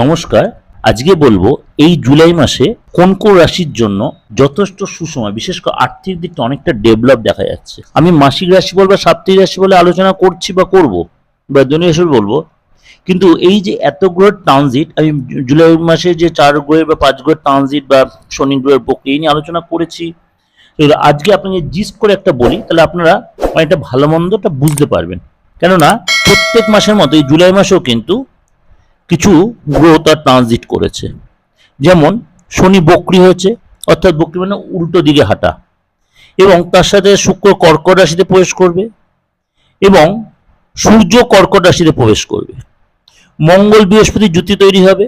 নমস্কার, আজকে বলব এই জুলাই মাসে কোন কোন রাশির জন্য যথেষ্ট সুসময় বিশেষ করে আর্থিক দিকটা অনেকটা ডেভেলপ দেখা যাচ্ছে। আমি মাসিক রাশি বল বা সাপ্তাহিক রাশি বলে আলোচনা করছি বা করব, বা রাশি বলব। কিন্তু এই যে এত গ্রহের ট্রানজিট আমি জুলাই মাসে যে চার গ্রহের বা পাঁচ গ্রহের ট্রানজিট বা শনি গ্রহের প্রক্রিয়া এই নিয়ে আলোচনা করেছি। আজকে আপনাকে জিস্ট করে একটা বলি, তাহলে আপনারা অনেকটা ভালো মন্দটা বুঝতে পারবেন। কেননা প্রত্যেক মাসের মতো এই জুলাই মাসেও কিন্তু কিছু গ্রহ তার ট্রানজিট করেছে। যেমন শনি বক্রি হয়েছে, অর্থাৎ বক্রি মানে উল্টো দিকে হাঁটা। এবং তার সাথে শুক্র কর্কট রাশিতে প্রবেশ করবে এবং সূর্য কর্কট রাশিতে প্রবেশ করবে। মঙ্গল বৃহস্পতি জুতি তৈরি হবে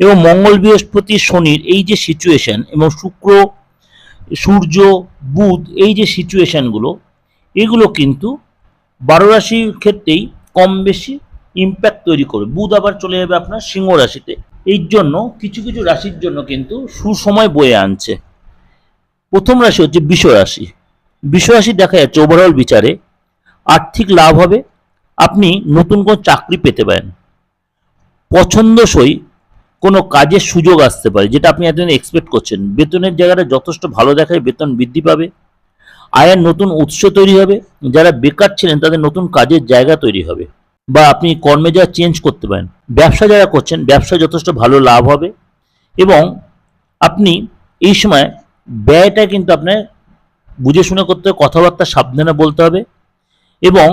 এবং মঙ্গল বৃহস্পতি শনির এই যে সিচুয়েশন এবং শুক্র, সূর্য, বুধ এই যে সিচুয়েশনগুলো এগুলো কিন্তু বারো রাশির ক্ষেত্রেই কম বেশি ইম্প্যাক্ট তৈরি করবে। বুধ আবার চলে যাবে আপনার সিংহ রাশিতে। এই জন্য কিছু কিছু রাশির জন্য কিন্তু সুসময় বয়ে আনছে। প্রথম রাশি হচ্ছে বিষ রাশি। বিষ রাশি দেখা যাচ্ছে ওভারঅল বিচারে আর্থিক লাভ হবে। আপনি নতুন কোনো চাকরি পেতে পারেন। পছন্দসই কোনো কাজের সুযোগ আসতে পারে, যেটা আপনি এতদিন এক্সপেক্ট করছেন। বেতনের জায়গাটা যথেষ্ট ভালো দেখায়, বেতন বৃদ্ধি পাবে। আয়ের নতুন উৎস তৈরি হবে। যারা বেকার ছিলেন, তাদের নতুন কাজের জায়গা তৈরি হবে। বা আপনি কর্মে যা চেঞ্জ করতে পারেন, ব্যবসা যারা করছেন, ব্যবসা যথেষ্ট ভালো লাভ হবে এবং আপনি এই সময় ব্যয়টা কিন্তু আপনার বুঝে শুনে করতে হবে, কথাবার্তা সাবধানে বলতে হবে এবং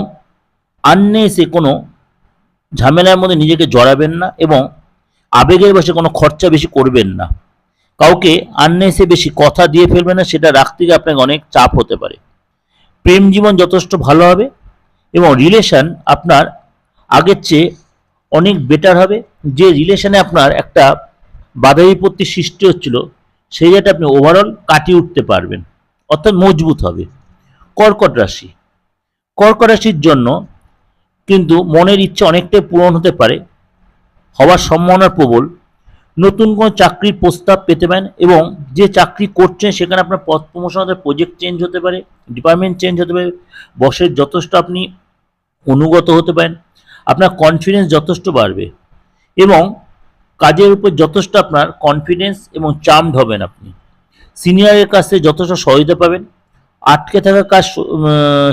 আননেসে কোনো ঝামেলার মধ্যে নিজেকে জড়াবেন না এবং আবেগের বসে কোনো খরচা বেশি করবেন না। কাউকে আননেসে বেশি কথা দিয়ে ফেলবেন না, সেটা রাখতে গিয়ে আপনাকে অনেক চাপ হতে পারে। প্রেম জীবন যথেষ্ট ভালো হবে এবং রিলেশন আপনার আগের চেয়ে অনেক বেটার হবে। যে রিলেশনে আপনার একটা বাধা বিপত্তি সৃষ্টি হচ্ছিল, সেই জায়গাটা আপনি ওভারঅল কাটিয়ে উঠতে পারবেন। অর্থাৎ মজবুত হবে। কর্কট রাশি। কর্কট রাশির জন্য কিন্তু মনের ইচ্ছে অনেকটাই পূরণ হতে পারে, হওয়ার সম্ভাবনা প্রবল। নতুন কোনো চাকরির প্রস্তাব পেতে পারেন এবং যে চাকরি করছেন, সেখানে আপনার পদ প্রমোশন হতে প্রজেক্ট চেঞ্জ হতে পারে ডিপার্টমেন্ট চেঞ্জ হতে পারে, বসের যথেষ্ট আপনি অনুগত হতে পারেন। আপনার কনফিডেন্স যথেষ্ট বাড়বে এবং কাজের উপর যথেষ্ট আপনার কনফিডেন্স এবং চার্মড হবেন আপনি। সিনিয়রের কাছ থেকে যথেষ্ট সহায়তা পাবেন, আটকে থাকা কাজ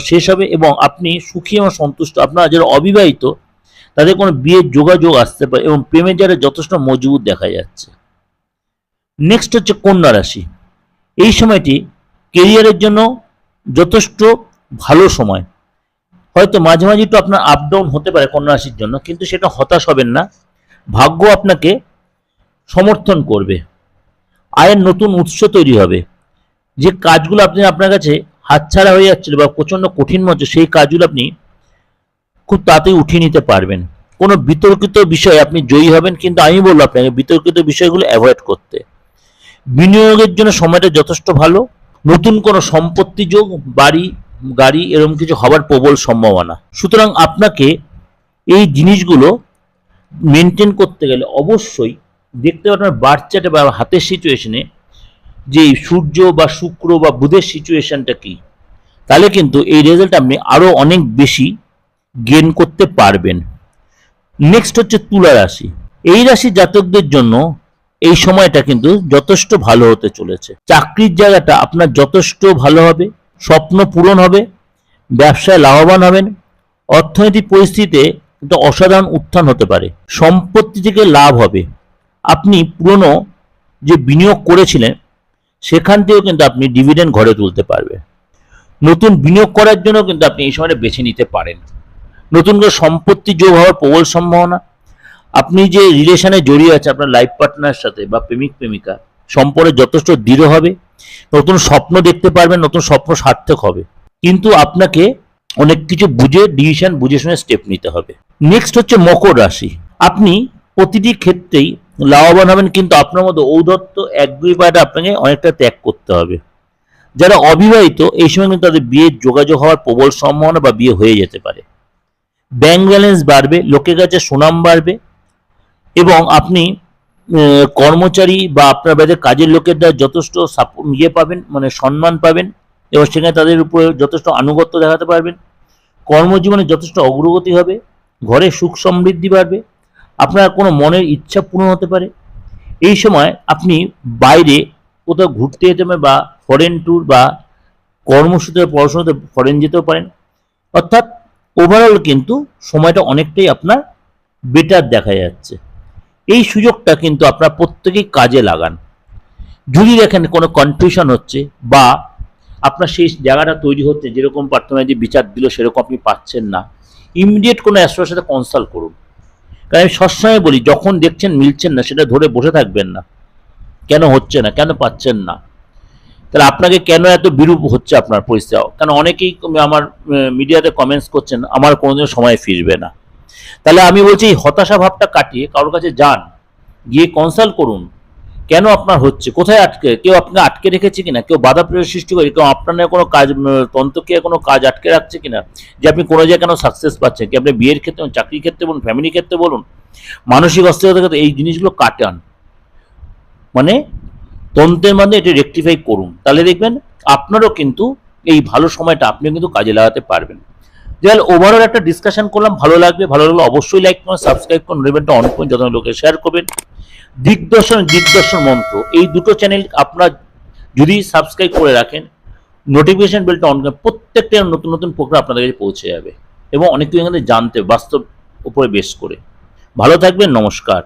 শেষ হবে এবং আপনি সুখী এবং সন্তুষ্ট, আপনার যারা অবিবাহিত, তাদের কোনো বিয়ের যোগাযোগ আসতে পারে এবং প্রেমের যারা যথেষ্ট মজবুত দেখা যাচ্ছে। নেক্সট হচ্ছে কন্যা রাশি। এই সময়টি কেরিয়ারের জন্য যথেষ্ট ভালো সময়। হয়তো মাঝে মাঝে একটু আপনার আপ ডাউন হতে পারে কন্যা রাশির জন্য, কিন্তু সেটা হতাশ হবেন না। ভাগ্য আপনাকে সমর্থন করবে। আয়ের নতুন উৎস তৈরি হবে। যে কাজগুলো আপনি আপনার কাছে হাতছাড়া হয়ে যাচ্ছিল বা প্রচণ্ড কঠিন মনে সেই কাজগুলো আপনি খুব তাড়াতাড়ি উঠিয়ে নিতে পারবেন। কোনো বিতর্কিত বিষয়ে আপনি জয়ী হবেন, কিন্তু আমি বলব আপনাকে বিতর্কিত বিষয়গুলো অ্যাভয়েড করতে। বিনিয়োগের জন্য সময়টা যথেষ্ট ভালো। নতুন কোনো সম্পত্তি যোগ, বাড়ি গাড়ি এরকম কিছু হবার প্রবল সম্ভাবনা। সুতরাং আপনাকে এই জিনিসগুলো মেনটেন করতে গেলে অবশ্যই দেখতে হবে আপনার বার্থ চার্টে বা হাতের সিচুয়েশনে যে সূর্য বা শুক্র বা বুধের সিচুয়েশনটা কি। তাহলে কিন্তু এই রেজাল্ট আপনি আরও অনেক বেশি গেন করতে পারবেন। নেক্সট হচ্ছে তুলা রাশি। এই রাশি জাতকদের জন্য এই সময়টা কিন্তু যথেষ্ট ভালো হতে চলেছে। চাকরির জায়গাটা আপনার যথেষ্ট ভালো হবে। স্বপ্ন পূরণ হবে, ব্যবসায় লাভবান হবেন, অর্থনৈতিক পরিস্থিতিতে একটা অসাধারণ উত্থান হতে পারে, সম্পত্তি থেকে লাভ হবে। আপনি পুরনো যে বিনিয়োগ করেছিলেন, সেখান থেকেও কিন্তু আপনি ডিভিডেন্ড ঘরে তুলতে পারবেন নতুন বিনিয়োগ করার জন্য কিন্তু আপনি এই সময়টা বেছে নিতে পারেন। নতুন করে সম্পত্তি যোগ হওয়ার প্রবল সম্ভাবনা। আপনি যে রিলেশনে জড়িয়ে আছে আপনার লাইফ পার্টনার সাথে বা প্রেমিক প্রেমিকা সম্পর্কে যথেষ্ট দৃঢ় হবে। নতুন স্বপ্ন দেখতে পারবেন, নতুন স্বপ্ন সার্থক হবে। কিন্তু আপনাকে অনেক কিছু বুঝে ডিসিশন বুঝে শুনে স্টেপ নিতে হবে। নেক্সট হচ্ছে মকর রাশি। আপনি প্রতিটি ক্ষেত্রেই লাভবান হবেন, কিন্তু আপনার মধ্যে ঔদত্ত এক দুই পায়টা আপনাকে অনেকটা ত্যাগ করতে হবে। যারা অবিবাহিত, এই সময় কিন্তু তাদের বিয়ের যোগাযোগ হওয়ার প্রবল সম্ভাবনা বা বিয়ে হয়ে যেতে পারে। ব্যাংক ব্যালেন্স বাড়বে, লোকের কাছে সুনাম বাড়বে এবং আপনি কর্মচারী বা আপনার বাড়িতে কাজের লোকের দ্বারা যথেষ্ট ইয়ে পাবেন মানে সম্মান পাবেন এবং সেখানে তাদের উপরে যথেষ্ট আনুগত্য দেখাতে পারবেন। কর্মজীবনে যথেষ্ট অগ্রগতি হবে, ঘরে সুখ সমৃদ্ধি বাড়বে, আপনার কোনো মনের ইচ্ছা পূরণ হতে পারে। এই সময় আপনি বাইরে কোথাও ঘুরতে যেতে পারেন বা ফরেন ট্যুর বা কর্মসূত্রে পড়াশোনাতে ফরেন যেতেও পারেন। অর্থাৎ ওভারঅল কিন্তু সময়টা অনেকটাই আপনার বেটার দেখা যাচ্ছে। এই সুযোগটা কিন্তু আপনার প্রত্যেকেই কাজে লাগান। যদি দেখেন কোনো কনফিউশন হচ্ছে বা আপনার সেই জায়গাটা তৈরি হচ্ছে, যেরকম প্রার্থনা যে বিচার দিল, সেরকম আপনি পাচ্ছেন না ইমিডিয়েট কোনো অ্যাস্ট্রোর সাথে কনসাল্ট করুন। কারণ আমি সবসময় বলি, যখন দেখছেন মিলছেন না, সেটা ধরে বসে থাকবেন না। কেন হচ্ছে না? কেন পাচ্ছেন না? তাহলে আপনাকে কেন এত বিরূপ হচ্ছে আপনার পরিস্থিতি কেন অনেকেই আমার মিডিয়াতে কমেন্টস করছেন, আমার কোনোদিন সময় ফিরবে না। তাহলে আমি বলছি হতাশা ভাবটা কাটিয়ে কারোর কাছে যান, গিয়ে কনসাল্ট করুন, কেন আপনার হচ্ছে, কোথায় আটকে, কেউ আপনাকে আটকে রেখেছে কিনা, কেউ বাধা প্রয়োগ সৃষ্টি করে, কেউ আপনার কোনো কাজ তন্ত্রকে কোনো কাজ আটকে রাখছে কিনা, যে আপনি কোনো জায়গায় কেন সাকসেস পাচ্ছেন, কি আপনি বিয়ের ক্ষেত্রে চাকরির ক্ষেত্রে বলুন ফ্যামিলি ক্ষেত্রে বলুন, মানসিক অস্থিরতার ক্ষেত্রে এই জিনিসগুলো কাটান। মানে তন্ত্রের মাধ্যমে এটা রেকটিফাই করুন। তাহলে দেখবেন, আপনারও কিন্তু এই ভালো সময়টা আপনিও কিন্তু কাজে লাগাতে পারবেন। যাই ওভারঅল একটা ডিসকাশন করলাম, ভালো লাগবে, ভালো লাগলে অবশ্যই লাইক করুন সাবস্ক্রাইব করুন ইভেন্টটা অন করুন যত লোকে শেয়ার করবেন। দিগদর্শন দিগদর্শন মন্ত্র, এই দুটো চ্যানেল আপনার যদি সাবস্ক্রাইব করে রাখেন নোটিফিকেশন বেলটা অন করেন প্রত্যেকটা নতুন নতুন প্রোগ্রাম আপনাদের কাছে পৌঁছে যাবে। এবং অনেক কিছু এখানে জানতে, বাস্তব উপরে বেশ করে। ভালো থাকবেন, নমস্কার।